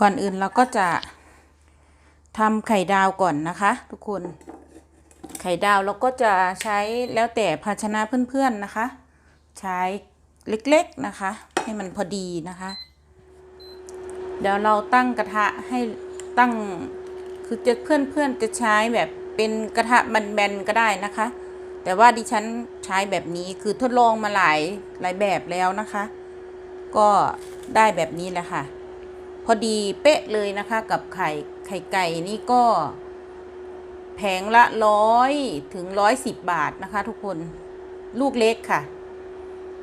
ก่อนอื่นเราก็จะทำไข่ดาวก่อนนะคะ ทุกคน ไข่ดาวเราก็จะใช้แล้วแต่ภาชนะเพื่อนๆนะคะ ใช้เล็กๆนะคะ ให้มันพอดีนะคะ เดี๋ยวเราตั้งกระทะให้ตั้งคือจะเพื่อนๆจะใช้แบบเป็นกระทะแบนๆก็ได้นะคะ แต่ว่าดิฉันใช้แบบนี้คือทดลองมาหลายหลายแบบแล้วนะคะ ก็ได้แบบนี้แหละค่ะ พอดีเป๊ะเลยนะคะกับไข่ไข่ไก่นี่ก็ แผงละร้อยถึงร้อยสิบบาทนะคะ ทุกคนลูกเล็กค่ะ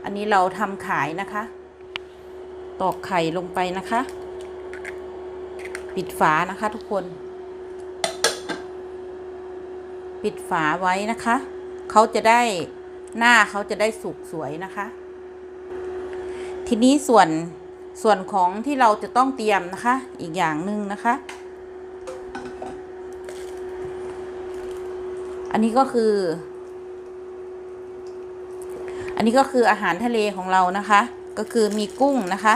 อันนี้เราทำขายนะคะ ตอกไข่ลงไปนะคะ ปิดฝานะคะทุกคน ปิดฝาไว้นะคะ เขาจะได้หน้าเขาจะได้สุกสวยนะคะ ทีนี้ส่วน ส่วนของที่เราจะต้องเตรียมนะคะ อีกอย่างหนึ่งนะคะ อันนี้ก็คือ อันนี้ก็คืออาหารทะเลของเรานะคะ ก็คือมีกุ้งนะคะ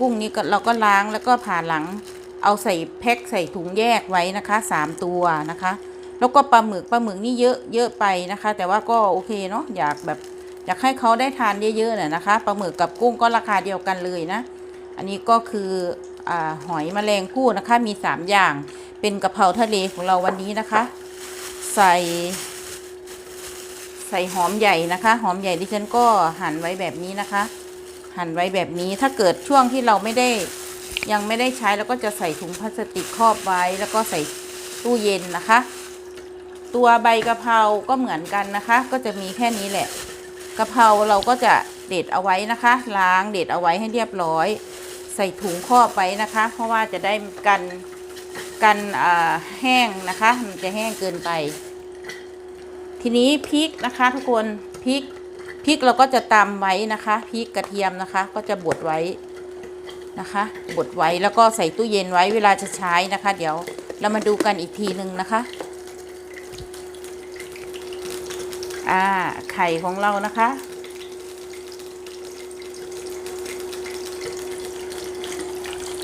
กุ้งนี้เราก็ล้างแล้วก็ผ่าหลัง เอาใส่แพ็คใส่ถุงแยกไว้นะคะสามตัวนะคะ แล้วก็ปลาหมึกปลาหมึกนี่เยอะเยอะไปนะคะ แต่ว่าก็โอเคเนาะอยากแบบอยากให้เขาได้ทานเยอะๆน่ะนะคะปลาหมึกกับกุ้งก็ราคาเดียวกันเลยนะ อันนี้ก็คืออหอยแมลงภู่นะคะมีสามอย่างเป็นกะเพราทะเลของเราวันนี้นะคะ ใส่ใส่หอมใหญ่นะคะ หอมใหญ่ดิฉันก็หั่นไว้แบบนี้นะคะ หั่นไว้แบบนี้ถ้าเกิดช่วงที่เราไม่ได้ยังไม่ได้ใช้แล้วก็จะใส่ถุงพลาสติกครอบไว้ แล้วก็ใส่ตู้เย็นนะคะ ตัวใบกะเพราก็เหมือนกันนะคะ ก็จะมีแค่นี้แหละกะเพราเราก็จะเด็ดเอาไว้นะคะ ล้างเด็ดเอาไว้ให้เรียบร้อย ใส่ถุงครอบไว้นะคะ เพราะว่าจะได้กันกันแห้งนะคะ มันจะแห้งเกินไป ทีนี้พริกนะคะทุกคนพริกพริกเราก็จะตำไว้นะคะพริกกระเทียมนะคะ ก็จะบดไว้นะคะบดไว้แล้วก็ใส่ตู้เย็นไว้เวลาจะใช้นะคะ เดี๋ยวเรามาดูกันอีกทีหนึ่งนะคะอ่าไข่ของเรานะคะ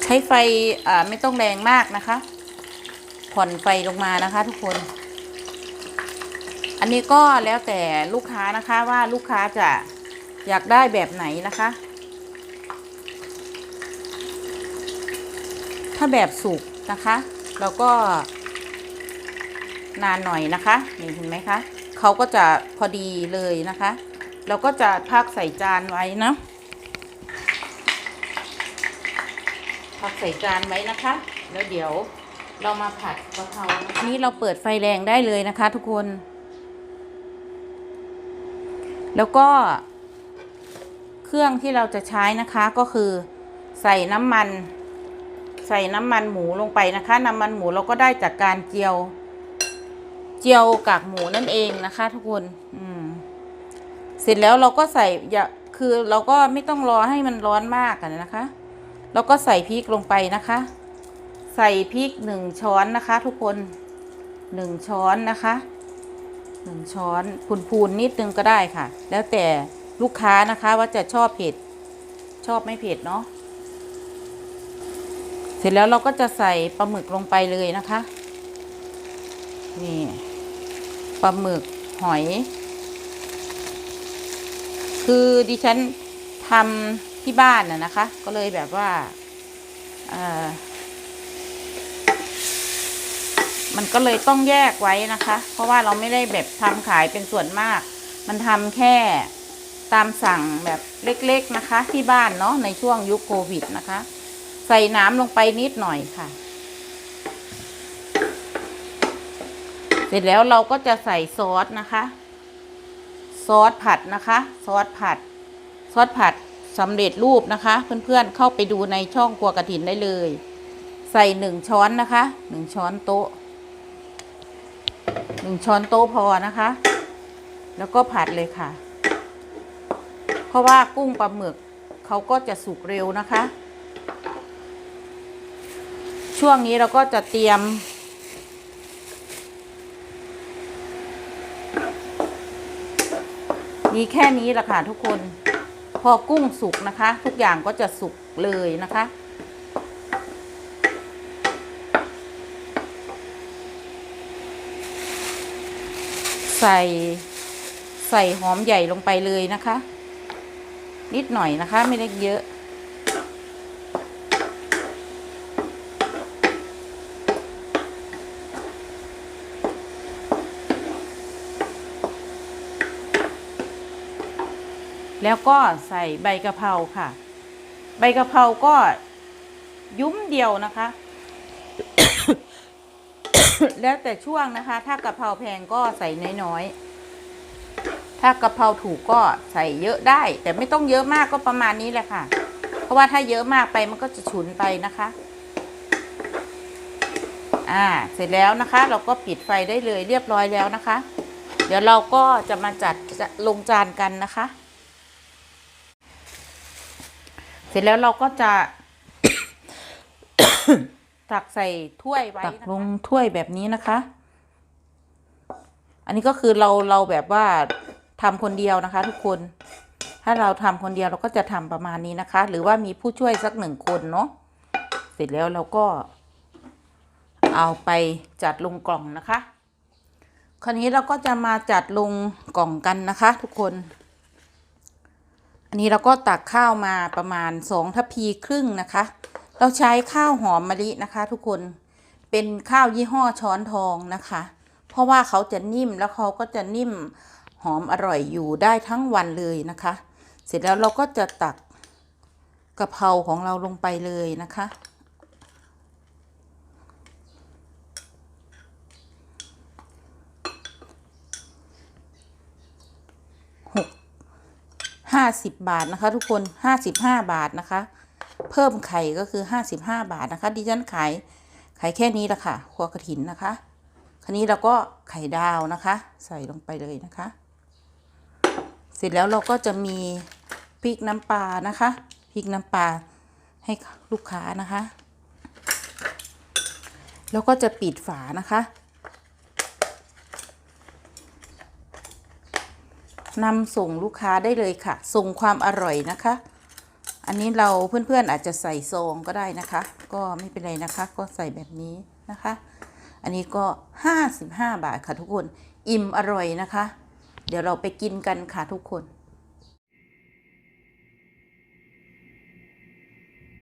ช้ไฟไม่ต้องแรงมากนะคะ ผ่อนไฟลงมานะคะทุกคน อันนี้ก็แล้วแต่ลูกค้านะคะว่าลูกค้าจะอยากได้แบบไหนนะคะ ถ้าแบบสุกนะคะเราก็นานหน่อยนะคะนี่เห็นไหมคะเขาก็จะพอดีเลยนะคะ เราก็จะพักใส่จานไว้นะ พักใส่จานไว้นะคะ แล้วเดี๋ยวเรามาผัดกะเพราอันนี้เราเปิดไฟแรงได้เลยนะคะ ทุกคน แล้วก็ เครื่องที่เราจะใช้นะคะก็คือ ใส่น้ำมัน ใส่น้ำมันหมูลงไปนะคะ น้ำมันหมูเราก็ได้จากการเจียว เจียวกากหมูนั่นเองนะคะ ทุกคน อืม เสร็จแล้วเราก็ใส่อย่าคือเราก็ไม่ต้องรอให้มันร้อนมากกันนะคะ เราก็ใส่พริกลงไปนะคะ ใส่พริกหนึ่งช้อนนะคะ ทุกคนหนึ่งช้อนนะคะหนึ่งช้อนพูนๆนิดนึงก็ได้ค่ะ แล้วแต่ลูกค้านะคะว่าจะชอบเผ็ด ชอบไม่เผ็ดเนาะเสร็จแล้วเราก็จะใส่ปลาหมึกลงไปเลยนะคะ นี่ปลาหมึกหอย คือดิฉันทำ ที่บ้านน่ะนะคะ ก็เลยแบบว่าเออมันก็เลยต้องแยกไว้นะคะ เพราะว่าเราไม่ได้แบบทำขายเป็นส่วนมาก มันทำแค่ตามสั่งแบบเล็กๆนะคะ ที่บ้านเนาะในช่วงยุคโควิดนะคะ ใส่น้ำลงไปนิดหน่อยค่ะ เสร็จแล้วเราก็จะใส่ซอสนะคะ ซอสผัดนะคะ ซอสผัด ซอสผัด สำเร็จรูปนะคะ เพื่อนๆเข้าไปดูในช่องครัวกระถินได้เลย ใส่หนึ่งช้อนนะคะหนึ่งช้อนโต๊ะหนึ่งช้อนโต๊ะพอนะคะ แล้วก็ผัดเลยค่ะ เพราะว่ากุ้งปลาหมึกเขาก็จะสุกเร็วนะคะ ช่วงนี้เราก็จะเตรียมมีแค่นี้แหละค่ะทุกคน พอกุ้งสุกนะคะ ทุกอย่างก็จะสุกเลยนะคะ ใส่ใส่หอมใหญ่ลงไปเลยนะคะ นิดหน่อยนะคะ ไม่ได้เยอะ แล้วก็ใส่ใบกะเพราค่ะ ใบกะเพราก็ยุ้มเดียวนะคะ แล้วแต่ช่วงนะคะ ถ้ากะเพราแพงก็ใส่น้อยๆ ถ้ากะเพราถูกก็ใส่เยอะได้ แต่ไม่ต้องเยอะมากก็ประมาณนี้แหละค่ะ เพราะว่าถ้าเยอะมากไปมันก็จะฉุนไปนะคะ อ่า เสร็จแล้วนะคะ เราก็ปิดไฟได้เลยเรียบร้อยแล้วนะคะ เดี๋ยวเราก็จะมาจัดจลงจานกันนะคะ เสร็จแล้วเราก็จะ ตักใส่ถ้วยไว้ตักลงถ้วยแบบนี้นะคะ อันนี้ก็คือเราเราแบบว่าทำคนเดียวนะคะ ทุกคน ถ้าเราทำคนเดียวเราก็จะทำประมาณนี้นะคะ หรือว่ามีผู้ช่วยสักหนึ่งคนเนาะ เสร็จแล้วเราก็ เอาไปจัดลงกล่องนะคะ คราวนี้เราก็จะมาจัดลงกล่องกันนะคะ ทุกคน อันนี้เราก็ตักข้าวมาประมาณสองทัพพีครึ่งนะคะ เราใช้ข้าวหอมมะลินะคะ ทุกคนเป็นข้าวยี่ห้อช้อนทองนะคะ เพราะว่าเขาจะนิ่มแล้วเขาก็จะนิ่มหอมอร่อยอยู่ได้ทั้งวันเลยนะคะ เสร็จแล้วเราก็จะตักกะเพราของเราลงไปเลยนะคะ ห้าสิบบาทนะคะ ทุกคนห้าสิบห้าบาทนะคะ เพิ่มไข่ก็คือห้าสิบห้าบาทนะคะ ดิฉันขายขายแค่นี้ละค่ะครัวกระถินนะคะ คราวนี้เราก็ไข่ดาวนะคะ ใส่ลงไปเลยนะคะ เสร็จแล้วเราก็จะมีพริกน้ำปลานะคะพริกน้ำปลาให้ลูกค้านะคะ แล้วก็จะปิดฝานะคะ นำส่งลูกค้าได้เลยค่ะ ส่งความอร่อยนะคะ อันนี้เราเพื่อนๆอาจจะใส่ซองก็ได้นะคะ ก็ไม่เป็นไรนะคะ ก็ใส่แบบนี้นะคะ อันนี้ก็ 55 บาทค่ะทุกคน อิ่มอร่อยนะคะ เดี๋ยวเราไปกินกันค่ะทุกคน